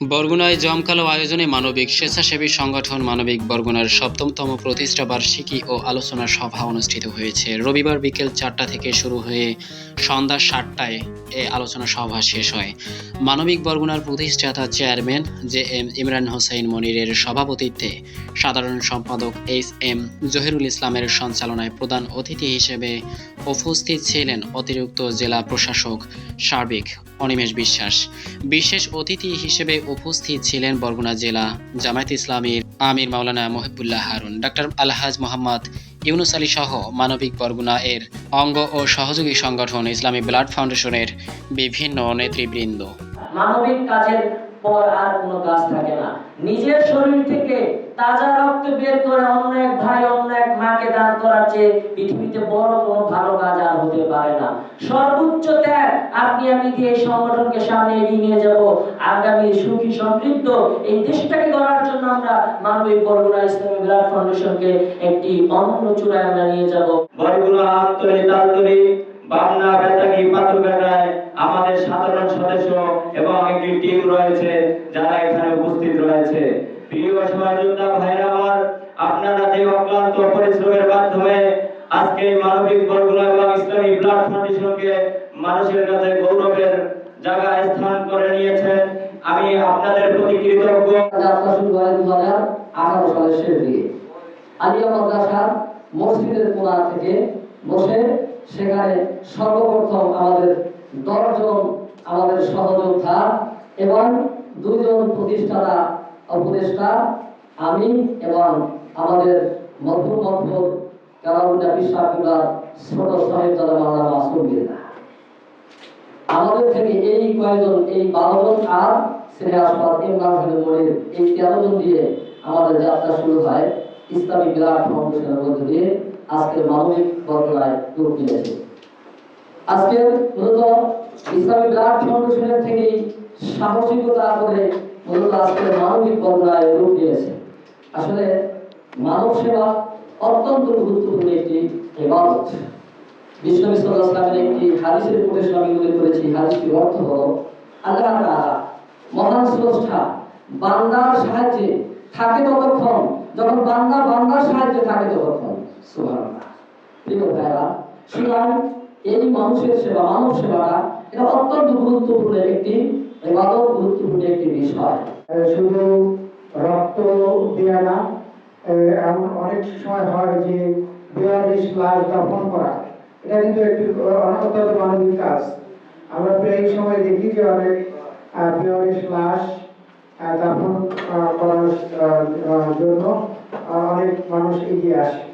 বরগুনায় জমকালো আয়োজনে মানবিক স্বেচ্ছাসেবী সংগঠন মানবিক বরগুনার সপ্তমতম প্রতিষ্ঠা বার্ষিকী ও আলোচনা সভা অনুষ্ঠিত হয়েছে। রবিবার বিকেল চারটা থেকে শুরু হয়ে সন্ধ্যা সাতটায় এ আলোচনা সভা শেষ হয়। মানবিক বরগুনার প্রতিষ্ঠাতা chairman J M Imran Hossain মনিরের সভাপতিত্বে সাধারণ সম্পাদক এইচ এম জহিরুল ইসলামের সঞ্চালনায় প্রধান অতিথি হিসেবে উপস্থিত ছিলেন অতিরিক্ত জেলা প্রশাসক সার্বিক অনিমেষ বিশ্বাস। বিশেষ অতিথি হিসেবে উপস্থিত ছিলেন বরগুনা জেলা জামায়াত ইসলামীর আমির মাওলানা মহিবুল্লাহ হারুন। ডক্টর আলহাজ মোহাম্মদ ইউনুস আলী সহ মানবিক বরগুনা এর অঙ্গ ও সহযোগী সংগঠন ইসলামী ব্লাড ফাউন্ডেশনের বিভিন্ন নেতৃবৃন্দ। মানবিক কাজের পর আর কোনো কাজ থাকে না। নিজের শরীর থেকে তাজা রক্ত বের করে অন্য এক ভাই, অন্য এক মাকে দান করার চেয়ে পৃথিবীতে বড় কোনো ভালো কাজ আর হতে পারে না। সর্বোচ্চ ত্যাগ, আপনি আমি দিয়ে সংগঠনকে সামনে এগিয়ে নিয়ে যাব। আগামী সুখী, সমৃদ্ধ এই দেশটাকে গড়ার জন্য আমরা মানবিক বরগুনা ইসলামী বিরাট ফাউন্ডেশনকে একটি অনন্য চূড়ায় আমরা নিয়ে যাব। বরগুনা আত্মরি তালতরি বামনা বেতাগি পাথরঘাটায় আমাদের সাধারণ সদস্য রয়েছে প্রিয় সহযোদ্ধা ভাইরা আমার, আপনারা যে অক্লান্ত পরিশ্রমের মাধ্যমে আজকে মানবিক বরগুনা এবং ইসলামী ব্লাড ফাউন্ডেশনকে মানুষের কাছে গৌরবের জায়গায় স্থান করে নিয়েছেন। আমি আপনাদের প্রতি কৃতজ্ঞ। যাত্রা শুরু হয় দু হাজার আঠারো সালের শেষ দিকে। আলিয়া মাদ্রাসার মসজিদের কোনা থেকে বসে সেখানে সর্বপ্রথম আমাদের দশজন, আমাদের সহযোদ্ধা এবং দুইজন প্রতিষ্ঠাতা উপদেষ্টা আমি এবং আমাদের মধুর মধুর বিশ্বাকুলার ছোট মাসুম আমাদের থেকে এই কয়েকজন, এই বারো জন আর সিনে আসবার ইমরান এই দিয়ে আমাদের যাত্রা শুরু হয় ইসলামিক ব্লাড ফাউন্ডেশনের মধ্যে দিয়ে আজকের মানবিক বদলায় রূপ নিয়েছে। আজকে মূলত ইসলামিক ব্লাড ফাউন্ডেশনের থেকেই সাহসিকতা করে মূলত আজকের মানবিক বদলায় রূপ নিয়েছে আসলে মানব সেবা অত্যন্ত গুরুত্বপূর্ণ একটি ইবাদত। বিষ্ণু ইসলামের একটি হাদিসের উপদেশ আমি উল্লেখ করেছি, হাদিসটির অর্থ হলো, আল্লাহ তাআলা মহান স্রষ্টা বান্দার সাহায্যে থাকে ততক্ষণ, যখন বান্দা বান্দার সাহায্যে থাকে ততক্ষণ। সুবহানাল্লাহ। প্রিয় ভাইরা সুতরাং এই মানুষের সেবা, মানব সেবাটা এটা অত্যন্ত গুরুত্বপূর্ণ একটি ইবাদত গুরুত্বপূর্ণ একটি বিষয়। শুধু রক্ত দেয়া না এমন অনেক সময় হয় যে বেয়ারিশ লাশ দাফন করা, এটা কিন্তু একটি অত্যন্ত মানবিক কাজ। আমরা প্রায় সময় দেখি যে অনেক বেয়ারিশ লাশ দাফন করার জন্য অনেক মানুষ এগিয়ে আসে।